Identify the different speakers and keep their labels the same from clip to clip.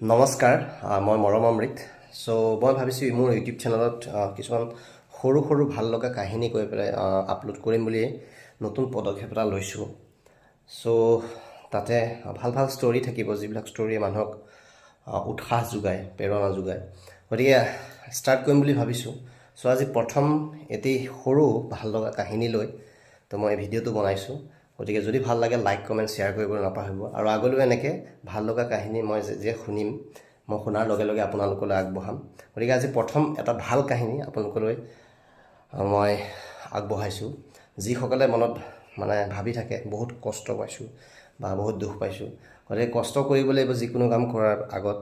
Speaker 1: নমস্কাৰ মই মৰম অমৃত। চ' মই ভাবিছোঁ মোৰ ইউটিউব চেনেলত কিছুমান সৰু সৰু ভালো লগা কাহিনী কৈ পেলাই আপলোড কৰিম বুলি নতুন পদক্ষেপ এটা লৈছোঁ। চ' তাতে ভালো ভালো ষ্টৰী থাকিব, যিবিলাক ষ্টৰীয়ে মানুহক উৎসাহ যোগায়, প্ৰেৰণা যোগায়। গতিকে ষ্টাৰ্ট কৰিম বুলি ভাবিছোঁ। চ' আজি প্ৰথম এটি সৰু ভালো লগা কাহিনী লৈ, তো মই ভিডিঅ'টো বনাইছোঁ। গতিকে যদি ভাল লাগে লাইক কমেণ্ট শ্বেয়াৰ কৰিবলৈ নাপাহৰিব। আৰু আগলৈও এনেকৈ ভাল লগা কাহিনী মই যে শুনিম মই শুনাৰ লগে লগে আপোনালোকলৈ আগবঢ়াম। গতিকে আজি প্ৰথম এটা ভাল কাহিনী আপোনালোকলৈ মই আগবঢ়াইছোঁ। যিসকলে মনত মানে ভাবি থাকে বহুত কষ্ট পাইছোঁ বা বহুত দুখ পাইছোঁ। গতিকে কষ্ট কৰিব লাগিব যিকোনো কাম কৰাৰ আগত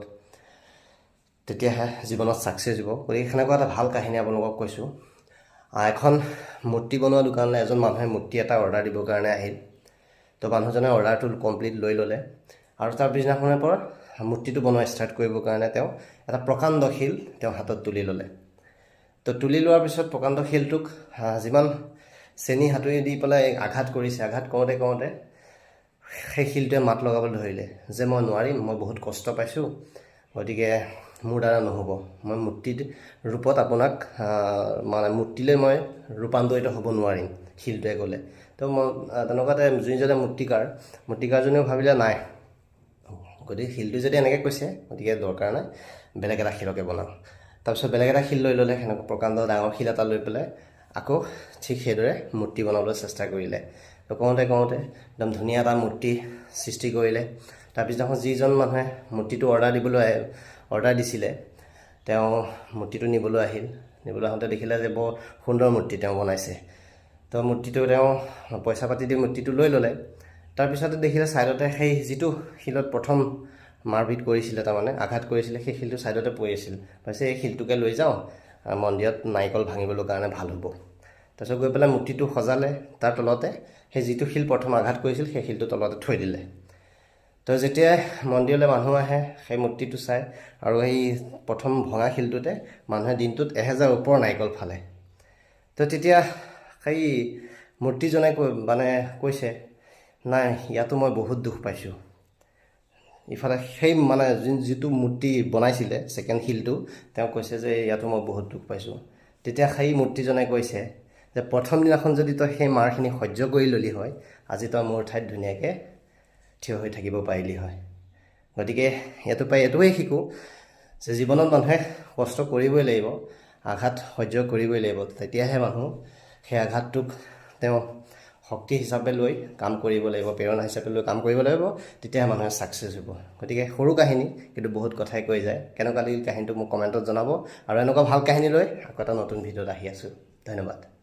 Speaker 1: তেতিয়াহে জীৱনত ছাকচেছ হ'ব। গতিকে সেনেকুৱা এটা ভাল কাহিনী আপোনালোকক কৈছোঁ। এখন মূৰ্তি বনোৱা দোকানলৈ এজন মানুহে মূৰ্তি এটা অৰ্ডাৰ দিবৰ কাৰণে আহিল। তো মানুহজনে অৰ্ডাৰটো কমপ্লিট লৈ ল'লে আৰু তাৰ পিছদিনাখনৰ পৰা মূৰ্তিটো বনোৱা ষ্টাৰ্ট কৰিবৰ কাৰণে তেওঁ এটা প্ৰকাণ্ড শিল তেওঁ হাতত তুলি ল'লে। তো তুলি লোৱাৰ পিছত প্ৰকাণ্ড শিলটোক যিমান চেনি হাতুৰি দি পেলাই আঘাত কৰিছে আঘাত কৰোঁতে কৰোঁতে সেই শিলটোৱে মাত লগাবলৈ ধৰিলে যে মই নোৱাৰিম মই বহুত কষ্ট পাইছোঁ। গতিকে মোৰ দ্বাৰা নহ'ব। মই মূৰ্তিৰ ৰূপত আপোনাক মানে মূৰ্তিলৈ মই ৰূপান্তৰিত হ'ব নোৱাৰিম শিলটোৱে ক'লে। তো মই তেনেকুৱাতে যোনজনে মূৰ্তিকাৰ মূৰ্তিকাৰজনেও ভাবিলে নাই। গতিকে শিলটো যদি এনেকৈ কৈছে গতিকে দৰকাৰ নাই বেলেগ এটা শিলকে বনাওঁ তাৰপিছত বেলেগ এটা শিল লৈ ল'লে সেনেকুৱা প্ৰকাণ্ড ডাঙৰ শিল এটা লৈ পেলাই আকৌ ঠিক সেইদৰে মূৰ্তি বনাবলৈ চেষ্টা কৰিলে। তো কওঁতে কওঁতে একদম ধুনীয়া এটা মূৰ্তি সৃষ্টি কৰিলে। তাৰপিছদিনাখন যিজন মানুহে মূৰ্তিটো অৰ্ডাৰ দিবলৈ অৰ্ডাৰ দিছিলে। তেওঁ মূৰ্তিটো নিবলৈ আহিল। নিবলৈ আহোঁতে দেখিলে যে বৰ সুন্দৰ মূৰ্তি তেওঁ বনাইছে। তো মূৰ্তিটো তেওঁ পইচা পাতি দি মূৰ্তিটো লৈ ল'লে। তাৰপিছতে দেখিলে ছাইডতে সেই যিটো শিলত প্ৰথম মাৰপিট কৰিছিলে তাৰমানে, আঘাত কৰিছিলে, সেই শিলটো ছাইডতে পৰি আছিল। ভাবিছে, এই শিলটোকে লৈ যাওঁ মন্দিৰত নাৰিকল ভাঙিবলৈ কাৰণে ভালো হ'ব। তাৰপিছত গৈ পেলাই মূৰ্তিটো সজালে। তাৰ তলতে সেই যিটো শিল প্ৰথম আঘাত কৰিছিল, সেই শিলটো তলতে থৈ দিলে। তো যেতিয়াই মন্দিৰলৈ মানুহ আহে সেই মূৰ্তিটো চাই আৰু সেই প্ৰথম ভঙা শিলটোতে মানুহে দিনটোত এহেজাৰ ওপৰ নাৰিকল ফালে। তো তেতিয়া সেই মূৰ্তিজনে কৈ মানে কৈছে নাই ইয়াতো মই বহুত দুখ পাইছোঁ। ইফালে সেই মানে যিটো মূৰ্তি বনাইছিলে ছেকেণ্ড শিলটো তেওঁ কৈছে যে ইয়াতো মই বহুত দুখ পাইছোঁ। তেতিয়া সেই মূৰ্তিজনে কৈছে যে প্ৰথম দিনাখন যদি তই সেই মাৰখিনি সহ্য কৰি ল'লি হয় আজি তই মোৰ ঠাইত ধুনীয়াকৈ থিয় হৈ থাকিব পাৰিলি হয়। গতিকে ইয়াতো পাই এইটোৱে শিকোঁ যে জীৱনত মানুহে কষ্ট কৰিবই লাগিব আঘাত সহ্য কৰিবই লাগিব। তেতিয়াহে মানুহ সেই আঘাতটোক তেওঁ শক্তি হিচাপে লৈ কাম কৰিব লাগিব প্ৰেৰণা হিচাপে লৈ কাম কৰিব লাগিব তেতিয়াহে মানুহে ছাকচেছ হ'ব। গতিকে সৰু কাহিনী কিন্তু বহুত কথাই কৈ যায়। কেনেকুৱা লাগিল কাহিনীটো মোক কমেণ্টত জনাব। আৰু এনেকুৱা ভাল কাহিনী লৈ আকৌ এটা নতুন ভিডিঅ'ত আহি আছোঁ। ধন্যবাদ।